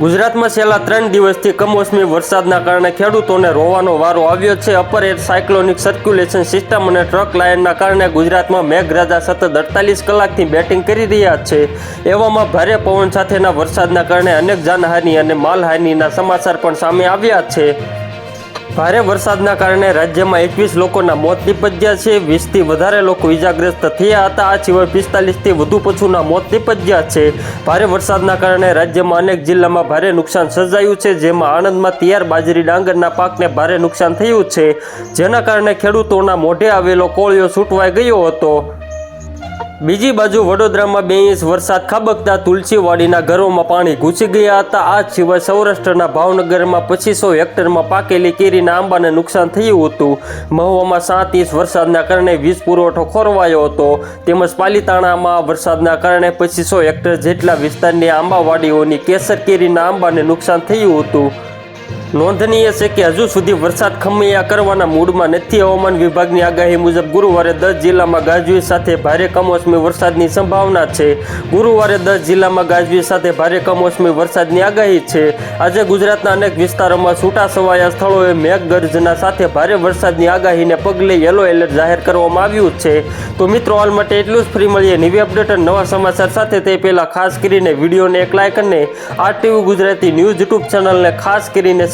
ગુજરાતમાં છેલ્લા ત્રણ દિવસથી કમોસમી વરસાદના કારણે ખેડૂતોને રોવાનો વારો આવ્યો છે. Upper air cyclonic circulation system અને ટ્રક લાઇનના કારણે ગુજરાતમાં મેઘરાજા સતત અડતાલીસ કલાકથી બેટિંગ કરી રહ્યા છે. એવામાં ભારે પવન સાથેના વરસાદના કારણે અનેક જાનહાનિ અને માલહાનિના સમાચાર પણ સામે આવ્યા છે. ભારે વરસાદના કારણે રાજ્યમાં એકવીસ લોકોના મોત નિપજ્યા છે. વીસથી વધારે લોકો ઇજાગ્રસ્ત થયા હતા. આ સિવાય પિસ્તાલીસથી વધુ પશુના મોત નિપજ્યા છે. ભારે વરસાદના કારણે રાજ્યમાં અનેક જિલ્લામાં ભારે નુકસાન સર્જાયું છે, જેમાં આણંદમાં તૈયાર બાજરી ડાંગરના પાકને ભારે નુકસાન થયું છે. જેના કારણે ખેડૂતોના મોઢે આવેલો કોળિયો છૂટવાઈ ગયો હતો. બીજી બાજુ વડોદરામાં બે ઇંચ વરસાદ ખાબકતા તુલસીવાડીના ઘરોમાં પાણી ઘૂસી ગયા હતા. આ સિવાય સૌરાષ્ટ્રના ભાવનગરમાં પચીસો હેક્ટરમાં પાકેલી કેરીના આંબાને નુકસાન થયું હતું. મહુવામાં સાત ઇંચ વરસાદના કારણે વીજ પુરવઠો ખોરવાયો હતો. તેમજ પાલીતાણામાં વરસાદના કારણે પચીસો હેક્ટર જેટલા વિસ્તારની આંબાવાડીઓની કેસર કેરીના આંબાને નુકસાન થયું હતું. નોંધનીય છે કે હજુ સુધી વરસાદ ખમૈયા કરવાના મૂડમાં નથી. હવામાન વિભાગની આગાહી મુજબ ગુરુવારે દસ જિલ્લામાં ગાજવીજ સાથે ભારે કમોસમી વરસાદની સંભાવના છે. ગુરુવારે દસ જિલ્લામાં ગાજવીજ સાથે ભારે કમોસમી વરસાદની આગાહી છે. આજે ગુજરાતના અનેક વિસ્તારોમાં છૂટા છવાયા સ્થળોએ મેઘગર્જના સાથે ભારે વરસાદની આગાહીને પગલે યલો એલર્ટ જાહેર કરવામાં આવ્યું છે. તો મિત્રો, હાલ માટે એટલું જ. ફ્રી મળીએ નવી અપડેટ અને નવા સમાચાર સાથે. તે પહેલાં ખાસ કરીને વિડીયોને એક લાઇક અને આરટીવી ગુજરાતી ન્યૂઝ યુટ્યુબ ચેનલને ખાસ કરીને